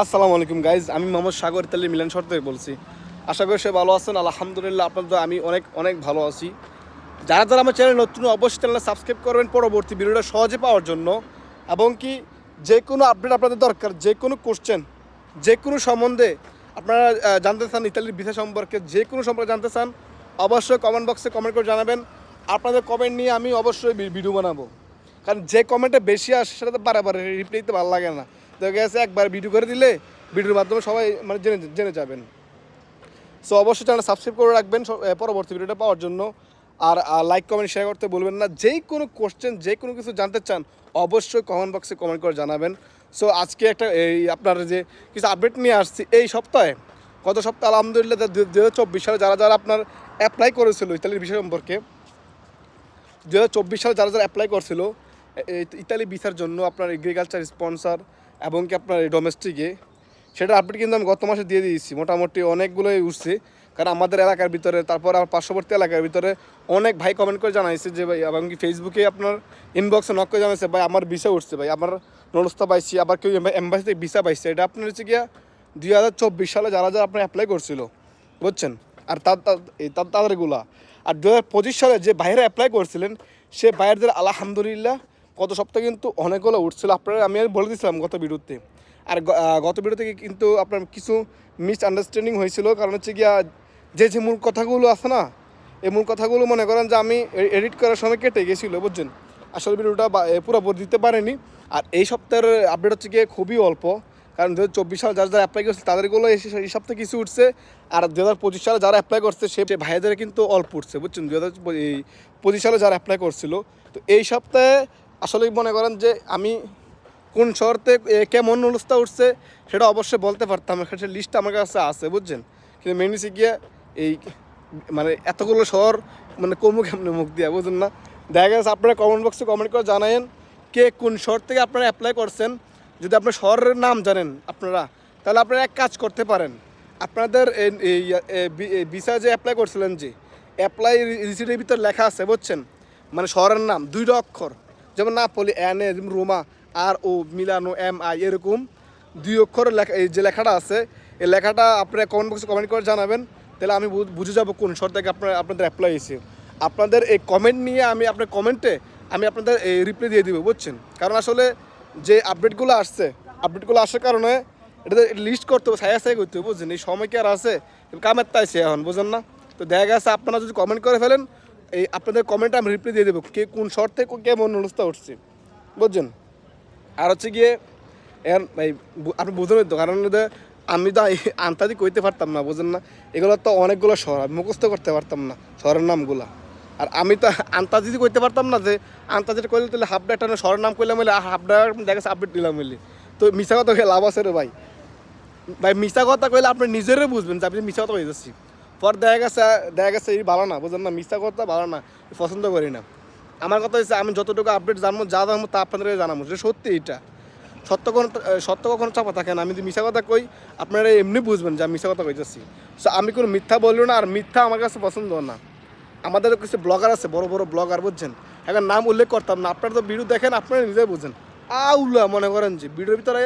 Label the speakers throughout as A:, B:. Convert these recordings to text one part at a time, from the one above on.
A: আসসালামু আলাইকুম গাইজ আমি মোহাম্মদ সাগর ইতালি মিলন শর্ত বলছি। আশা করি সে ভালো আছেন। আলহামদুলিল্লাহ, আপনাদের আমি অনেক অনেক ভালো আছি। যারা যারা আমার চ্যানেল নতুন, অবশ্যই চ্যানেলে সাবস্ক্রাইব করবেন। পরবর্তী ভিডিওটা সহজে পাওয়ার জন্য। এবং কি, যে কোনো আপডেট আপনাদের দরকার, যে কোনো কোশ্চেন যে কোনো সম্বন্ধে আপনারা জানতে চান ইতালির ভিসা সম্পর্কে, যে কোনো সম্পর্কে জানতে চান, অবশ্যই কমেন্ট বক্সে কমেন্ট করে জানাবেন। আপনাদের কমেন্ট নিয়ে আমি অবশ্যই ভিডিও বানাবো। কারণ যে কমেন্টে বেশি আসে, সেটা তো বারে রিপ্লাই দিতে ভালো লাগে না। দেখা গেছে একবার ভিডিও করে দিলে ভিডিওর মাধ্যমে সবাই মানে জেনে জেনে যাবেন। সো অবশ্যই চ্যানেল সাবস্ক্রাইব করে রাখবেন পরবর্তী ভিডিওটা পাওয়ার জন্য। আর লাইক কমেন্ট শেয়ার করতে বলবেন না। যেই কোনো কোশ্চেন যে কোনো কিছু জানতে চান, অবশ্যই কমেন্ট বক্সে কমেন্ট করে জানাবেন। সো আজকে একটা এই আপনার যে কিছু আপডেট নিয়ে আসছি এই সপ্তাহে, গত সপ্তাহে আলহামদুলিল্লাহ দু হাজার চব্বিশ সালে যারা যারা আপনার অ্যাপ্লাই করেছিল ইতালির বিষয় সম্পর্কে দু হাজার চব্বিশ সালে যারা যারা অ্যাপ্লাই করছিল ইতালি ভিসার জন্য আপনার এগ্রিকালচার স্পন্সর এবং কি আপনার এই ডোমেস্টিকে সেটা আপডেট কিন্তু আমি গত মাসে দিয়ে দিয়েছি। মোটামুটি অনেকগুলোই উঠছে। কারণ আমাদের এলাকার ভিতরে, তারপর আমার পার্শ্ববর্তী এলাকার ভিতরে অনেক ভাই কমেন্ট করে জানাইছে যে, ভাই, এবং কি ফেসবুকে আপনার ইনবক্সে নক করে জানাইছে, ভাই, আমার ভিসা উঠছে, ভাই, আমার নলস্তা পাইছি, আবার কেউ এম্বাসি থেকে ভিসা পাইছে। এটা আপনার হচ্ছে গিয়া দুই হাজার চব্বিশ সালে যারা যারা আপনার অ্যাপ্লাই করছিল, বুঝছেন? আর তার তাদেরগুলা আর দু হাজার পঁচিশ সালে যে বাইরে অ্যাপ্লাই করছিলেন, সে বাইরেদের আলহামদুলিল্লাহ গত সপ্তাহে কিন্তু অনেকগুলো উঠছিল। আপনারা, আমি আর বলে দিয়েছিলাম গত ভিডিওতে আর গত থেকে কিন্তু আপনার কিছু মিস আন্ডারস্ট্যান্ডিং হয়েছিল। কারণ হচ্ছে গিয়া, যে যে মূল কথাগুলো আছে না, এই মূল কথাগুলো মনে করেন যে, আমি এডিট করার সময় কেটে গেছিল, বুঝছেন? আসলে ভিডিওটা পুরোপুরি দিতে পারেনি। আর এই সপ্তাহের আপডেট হচ্ছে গিয়ে খুবই অল্প। কারণ দু হাজার চব্বিশ সালে যারা যারা অ্যাপ্লাই করছে, তাদেরগুলো এই এই সপ্তাহে কিছু উঠছে। আর দু হাজার পঁচিশ সালে যারা অ্যাপ্লাই করছে, সে ভাইদের কিন্তু অল্প উঠছে, বুঝছেন? দু হাজার পঁচিশ সালে যারা অ্যাপ্লাই করছিল। তো এই সপ্তাহে আসলে মনে করেন যে আমি কোন শহরতে কেমন অবস্থা উঠছে সেটা অবশ্যই বলতে পারতাম। সে লিস্টটা আমার কাছে আছে, বুঝছেন? কিন্তু মেনলি গিয়ে এই মানে এতগুলো শহর মানে কমু কেমনে মুখ দিয়া, বুঝুন না? দেখা গেছে আপনারা কমেন্ট বক্সে কমেন্ট করে জানায়েন কে কোন শহর থেকে আপনারা অ্যাপ্লাই করছেন। যদি আপনার শহরের নাম জানেন আপনারা, তাহলে আপনারা এক কাজ করতে পারেন। আপনাদের ভিসা যে অ্যাপ্লাই করছিলেন যে অ্যাপ্লাই রিসিটের ভিতর লেখা আছে, বুঝছেন? মানে শহরের নাম, দুইটা অক্ষর। যেমন নাপলি এন এ যেমন রোমা আর ও মিলানো এম আই এরকম দুই অক্ষরের লেখা এই যে লেখাটা আছে, এই লেখাটা আপনারা কমেন্ট বক্সে কমেন্ট করে জানাবেন, তাহলে আমি বুঝে যাব কোন শহর থেকে আপনার আপনাদের অ্যাপ্লাই হয়েছে। আপনাদের এই কমেন্ট নিয়ে আমি আপনার কমেন্টে আমি আপনাদের এই রিপ্লাই দিয়ে দিব, বুঝছেন? কারণ আসলে যে আপডেটগুলো আসছে আপডেটগুলো আসার কারণে এটা লিস্ট করতে হবে সাইয়া সাই করতে হবে, বুঝছেন? এই সময় কি আর আছে? কামের তাইছে এখন, বুঝেন না? তো দেখা গেছে, আপনারা যদি কমেন্ট করে ফেলেন এই আপনাদের কমেন্টে আমি রিপ্লাই দিয়ে দেবো, কে কোন শর্তে কেমন অনুষ্ঠান উঠছে বুঝছেন? আর হচ্ছে গিয়ে এখন এই আপনি বুঝুন তো, কারণ আমি তো এই আন্তাজি কইতে পারতাম না, বুঝেন না? এগুলো তো অনেকগুলো শহর, আমি মুখস্থ করতে পারতাম না শহরের নামগুলা। আর আমি তো আন্তাজি কইতে পারতাম না যে আন্তাজিটা করলে তাহলে হাফ একটা শহরের নাম করলাম বলে হাফ ডাক দেখা যাচ্ছে আপডেট দিলাম বলে তো মিশা কথা লাভ আছে রে ভাই। ভাই মিশা কথা কইলে আপনি নিজেরই বুঝবেন যে আপনি মিশা কথা হয়ে যাচ্ছি পর দেখা গেছে দেখা গেছে এই ভালো না বুঝেন না? মিশা কথা ভালো না, পছন্দ করি না। আমার কথা হচ্ছে, আমি যতটুকু আপডেট জানব, যা জানব তা আপনাদের জানাব, যে সত্যি এটা। সত্য কোনো, সত্য কখনো চাপা থাকে না। আমি যদি মিশা কথা কই, আপনারা এমনি বুঝবেন যে আমি মিশা কথা কইতেছি। সো আমি কোনো মিথ্যা বলব না, আর মিথ্যা আমার কাছে পছন্দ না। আমাদের কিছু ব্লগার আছে, বড় বড় ব্লগার বুঝছেন? এখন নাম উল্লেখ করতাম না, আপনারা তো ভিডিও দেখেন, আপনারা নিজেই বুঝেন। আউলা মনে করেন যে ভিডিওর ভিতরে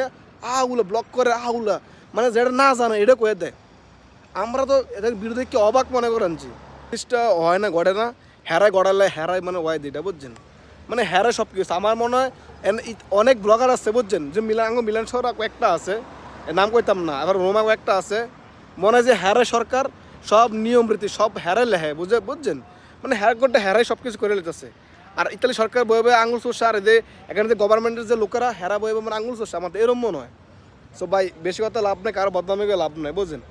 A: আউলা ব্লগ করে, আউলা। মানে যেটা না জানে, এটা কয়ে দেয়। আমরা তো এদের বিরুদ্ধে কি অবাক মনে করেন যে জিনিসটা হয় না গড়ে না। হেরায় গড়ালে হেরায় মানে ওয়াই দিটা, বুঝছেন? মানে হেরায় সব কিছু আমার মনে হয় অনেক ব্লগার আছে, বুঝছেন? যে মিলাঙ্গ মিলান শহর একটা আছে নাম কইতাম না, আবার রোমা একটা আছে। মনে হয় যে হ্যারে সরকার সব নিয়ম রীতি সব হ্যারে লেহে বুঝে বুঝছেন? মানে হ্যার করতে হ্যারাই সব কিছু করে লিতেছে। আর ইতালি সরকার বয়ে বয়ে আঙুল চোষা, আর যে এখানে যে গভর্নমেন্টের যে লোকেরা হেরা বয়ে বয়ে মানে আঙুল চোষা আমাদের এরম মনে হয় সো ভাই, বেশি কথা লাভ নেই, কারও বদনামে লাভ নেই বুঝেন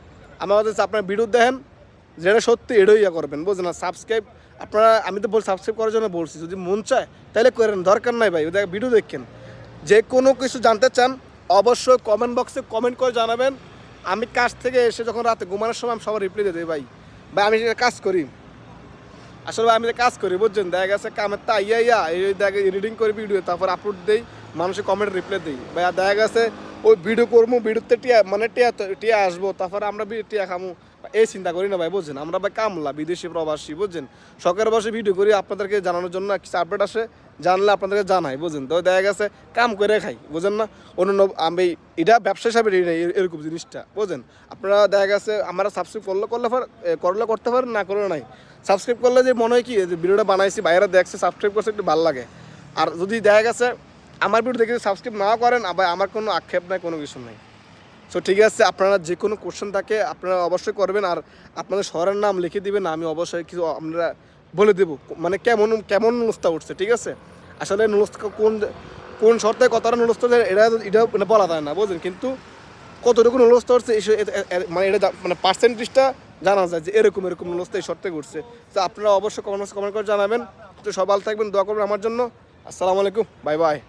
A: আমার হচ্ছে আপনার ভিডিও দেখেন যেটা সত্যি এটাই ইয়া করবেন বুঝেন না? সাবস্ক্রাইব আপনারা, আমি তো বল সাবস্ক্রাইব করার জন্য বলছি, যদি মন চায়, তাহলে করেন, দরকার নাই ভাই ওদের ভিডিও দেখেন। যে কোনো কিছু জানতে চান, অবশ্যই কমেন্ট বক্সে কমেন্ট করে জানাবেন। আমি কাজ থেকে এসে যখন রাতে ঘুমানোর সময় আমি সবার রিপ্লাই দিয়ে ভাই। ভাই, আমি সেটা কাজ করি। আসলে ভাই, আমি কাজ করি, বুঝছেন? দেখা গেছে কামের তা ইয়া ইয়া, এই দেখা রিডিং করি ভিডিও তারপর আপলোড দেই, মানুষের কমেন্ট রিপ্লাই দিই। ভাই, আর দেখা গেছে ওই ভিডিও করব ভিডিওতে টিয়া মানে টিয়া টিয়া আসব, তারপরে আমরা টিয়া খামু। এই চিন্তা করি না ভাই, বুঝছেন? আমরা ভাই কামলা, বিদেশি প্রবাসী, বুঝছেন? শখের বসে ভিডিও করি, আপনাদেরকে জানানোর জন্য কিছু আপডেট আসে, জানলে আপনাদেরকে জানাই, বুঝছেন? তো দেখা গেছে, কাম করে খাই বুঝেন না? অন্য আমি, এটা ব্যবসা হিসাবে এরকম জিনিসটা, বুঝছেন? আপনারা দেখা গেছে, আমরা সাবস্ক্রাইব করলে করলে করলে করতে পারেন, না করলে নাই। সাবস্ক্রাইব করলে যে মনে হয় কি ভিডিওটা বানাইছি, বাইরে দেখছে সাবস্ক্রাইব করছে, একটু ভালো লাগে। আর যদি দেখা গেছে আমার ভিডিও দেখে সাবস্ক্রাইব না করেন, আবার আমার কোনো আক্ষেপ নাই, কোনো কিছু নাই। সো ঠিক আছে, আপনারা যে কোনো কোশ্চেন থাকে আপনারা অবশ্যই করবেন, আর আপনাদের শহরের নাম লিখে দিবেন, আমি অবশ্যই কিছু আমরা বলে দেবো মানে কেমন কেমন নুস্তা উঠছে, ঠিক আছে? আসলে নুস্তা কোন কোন শর্তে কতটা উঠছে, এটা এটা মানে বলা যায় না, বুঝলেন? কিন্তু কতটুকু এ- এ- মানে এটা মানে পার্সেন্টেজটা জানা যায় যে এরকম এরকম নুস্তা এই শর্তে ঘুরছে। তো আপনারা অবশ্যই কমেন্ট কমেন্ট করে জানাবেন। তো সবাই থাকবেন, দোয়া করবেন আমার জন্য। আসসালামু আলাইকুম, বাই বাই।